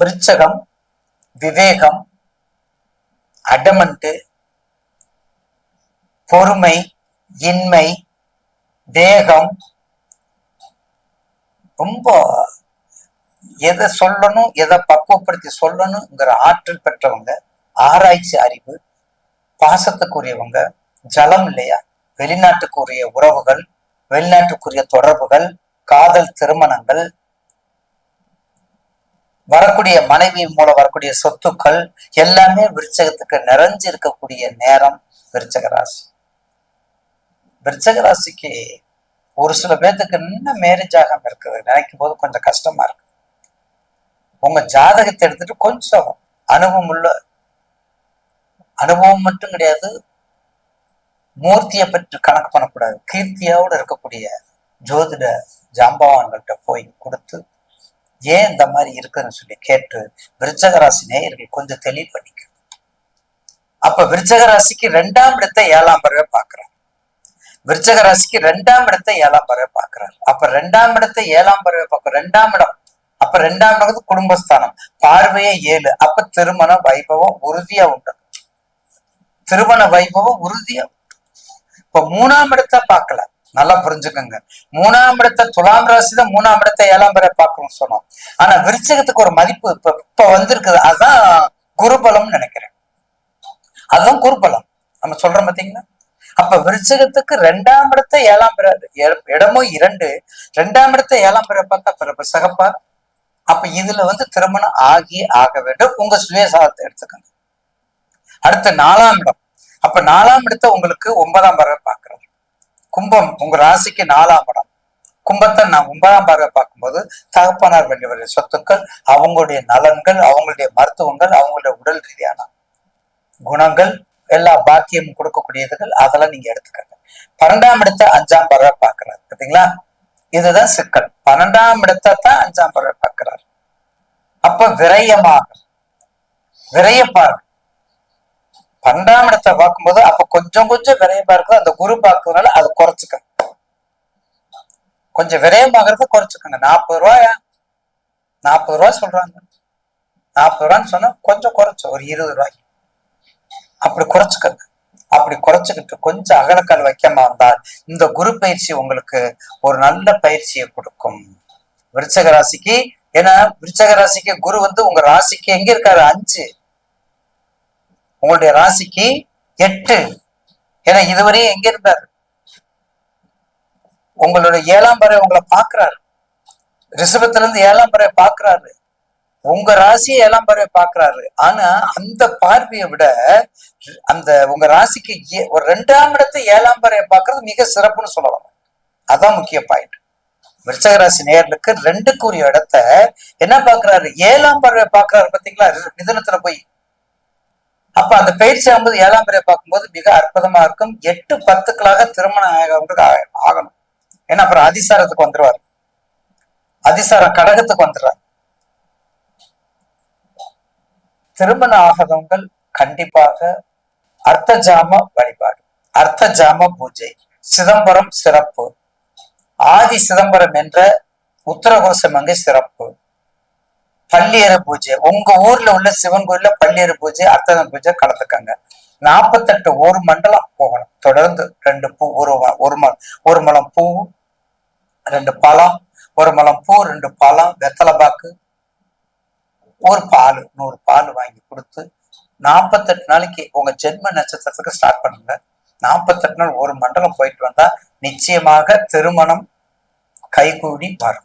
விருச்சகம் விவேகம் அடமண்ட்டு பொறுமை இன்மை வேகம். ரொம்ப எதை சொல்லணும் எதை பக்குவப்படுத்தி சொல்லணுங்கிற ஆற்றல் பெற்றவங்க ஆராய்ச்சி அறிவு பாசத்துக்குரியவங்க ஜலம் இல்லையா? வெளிநாட்டுக்குரிய உறவுகள் வெளிநாட்டுக்குரிய தொடர்புகள் காதல் திருமணங்கள் வரக்கூடிய மனைவி மூலம் வரக்கூடிய சொத்துக்கள் எல்லாமே விருச்சகத்துக்கு நிறைஞ்சு இருக்கக்கூடிய நேரம் விருச்சக ராசி. விருச்சக ராசிக்கு ஒரு சில பேர்த்துக்கு இன்னும் மேரேஜ் ஆகாம இருக்குது நினைக்கும் போது கொஞ்சம் கஷ்டமா இருக்கு. உங்க ஜாதகத்தை எடுத்துட்டு கொஞ்சம் அனுபவம் உள்ள அனுபவம் மட்டும் கிடையாது மூர்த்தியை பற்றி கணக்கு பண்ணக்கூடாது. கீர்த்தியோடு இருக்கக்கூடிய ஜோதிட ஜாம்பவான்கிட்ட போய் கொடுத்து ஏன் இந்த மாதிரி இருக்குன்னு சொல்லி கேட்டு விருச்சகராசி நேயர்கள் கொஞ்சம் தெளிவு பண்ணிக்க அப்ப விருச்சகராசிக்கு ரெண்டாம் இடத்தை ஏழாம் பறவை பார்க்கிறார். விருச்சகராசிக்கு ரெண்டாம் இடத்தை ஏழாம் பறவை பார்க்கிறார். அப்ப ரெண்டாம் இடத்தை ஏழாம் பறவை பார்க்க ரெண்டாம் இடம். அப்ப ரெண்டாம் இடம் குடும்பஸ்தானம். பார்வையே ஏழு. அப்ப திருமண வைபவம் உறுதியா உண்டு. திருமண வைபவம் உறுதியா உண்டு. இப்ப மூணாம் இடத்தை பார்க்கல. நல்லா புரிஞ்சுக்கோங்க. மூணாம் இடத்தை துலாம் ராசி தான் மூணாம் இடத்தை ஏழாம் பேரை பார்க்கணும்னு சொன்னோம். ஆனா விருச்சகத்துக்கு ஒரு மதிப்பு இப்ப இப்ப வந்திருக்குது. அதான் குருபலம்னு நினைக்கிறேன். அதுதான் குருபலம் நம்ம சொல்றோம் பாத்தீங்களா? அப்ப விருச்சகத்துக்கு ரெண்டாம் இடத்தை ஏழாம் பிற இடமும் இரண்டு ரெண்டாம் இடத்தை ஏழாம் பிற பார்த்தா பிறப்பு சகப்பா? அப்ப இதுல வந்து திருமணம் ஆகி ஆக வேண்டும். உங்க சுயசாதத்தை எடுத்துக்கோங்க. அடுத்து நாலாம் இடம். அப்ப நாலாம் இடத்தை உங்களுக்கு ஒன்பதாம் பறவை கும்பம் உங்க ராசிக்கு நாலாம் இடம். கும்பத்தை நான் ஒன்பதாம் பார்வை பார்க்கும்போது தகப்பனார் வேண்டிய சொத்துக்கள் அவங்களுடைய நலன்கள் அவங்களுடைய மருத்துவங்கள் அவங்களுடைய உடல் ரீதியான குணங்கள் எல்லா பாக்கியமும் கொடுக்கக்கூடியதுகள் அதெல்லாம் நீங்க எடுத்துக்கங்க. பன்னெண்டாம் இடத்தை அஞ்சாம் பறவை பார்க்கிறார். பார்த்தீங்களா? இதுதான் சிக்கல். பன்னெண்டாம் இடத்தை தான் அஞ்சாம் பறவை பார்க்கிறார். அப்ப விரயமாக விரய பார்வை பன்னெண்டாம் இடத்தை பார்க்கும்போது அப்ப கொஞ்சம் கொஞ்சம் விரயமா இருக்குது அந்த குரு பார்க்கறதுனால அதை குறைச்சுக்க கொஞ்சம் விரயமாகறத குறைச்சுக்கோங்க. நாற்பது ரூபாயா? நாற்பது ரூபாய் சொல்றாங்க. நாற்பது ரூபான்னு சொன்னா கொஞ்சம் குறைச்சோம் ஒரு இருபது ரூபாய்க்கு. அப்படி குறைச்சுக்கங்க. அப்படி குறைச்சுக்கிட்டு கொஞ்சம் அகலக்கால் வைக்கமா இருந்தால் இந்த குரு பயிற்சி உங்களுக்கு ஒரு நல்ல பயிற்சியை கொடுக்கும். விருச்சக ராசிக்கு ஏன்னா விருச்சக ராசிக்கு குரு வந்து உங்க ராசிக்கு எங்க இருக்காரு? அஞ்சு. உங்களுடைய ராசிக்கு எட்டு. ஏன்னா இதுவரையும் எங்க இருந்தார்? உங்களுடைய ஏழாம் பறை உங்களை பாக்குறாரு ரிஷபத்துல இருந்து ஏழாம் பறை பாக்குறாரு உங்க ராசியை ஏழாம் பறவை பாக்குறாரு ஆனா அந்த பார்வையை விட அந்த உங்க ராசிக்கு ஏ- ஒரு ரெண்டாம் இடத்தை ஏழாம் பறவை பாக்குறது மிக சிறப்புன்னு சொல்லலாம். அதான் முக்கிய பாயிண்ட் விருச்சக ராசி நேர்களுக்கு ரெண்டுக்குரிய இடத்த என்ன பாக்குறாரு ஏழாம் பறவை பாக்குறாரு பாத்தீங்களா மிதனத்துல போய் அப்ப அந்த பயிற்சி ஆகும்போது ஏழாம் பறவை பார்க்கும்போது மிக அற்புதமா இருக்கும். எட்டு பத்துக்களாக திருமணம் ஆகவங்களுக்கு ஆகணும். ஏன்னா அப்புறம் அதிசாரத்துக்கு வந்துருவாரு. அதிசாரம் கடகத்துக்கு வந்துடுறார் திருமணம் ஆகாதவங்கள் கண்டிப்பாக அர்த்த ஜாம வழிபாடு அர்த்த ஜாம பூஜை சிதம்பரம் சிறப்பு ஆதி சிதம்பரம் என்ற உத்தரகோசமங்கை சிறப்பு. பள்ளியற பூஜை. உங்க ஊர்ல உள்ள சிவன் கோயில்ல பள்ளியற பூஜை அர்த்தன பூஜை கலந்துக்கங்க நாற்பத்தெட்டு ஒரு மண்டலம் போகணும். தொடர்ந்து ரெண்டு பூ ஒரு ஒரு மலம் ஒரு மலம் பூ ரெண்டு பழம் ஒரு மலம் பூ ரெண்டு பழம் வெத்தலை பாக்கு ஒரு பால் நூறு பால் வாங்கி கொடுத்து நாற்பத்தெட்டு நாளைக்கு உங்க ஜென்ம நட்சத்திரத்துக்கு ஸ்டார்ட் பண்ணுங்க. நாற்பத்தெட்டு நாள் ஒரு மண்டலம் போயிட்டு வந்தா நிச்சயமாக திருமணம் கைகூடி வரும்.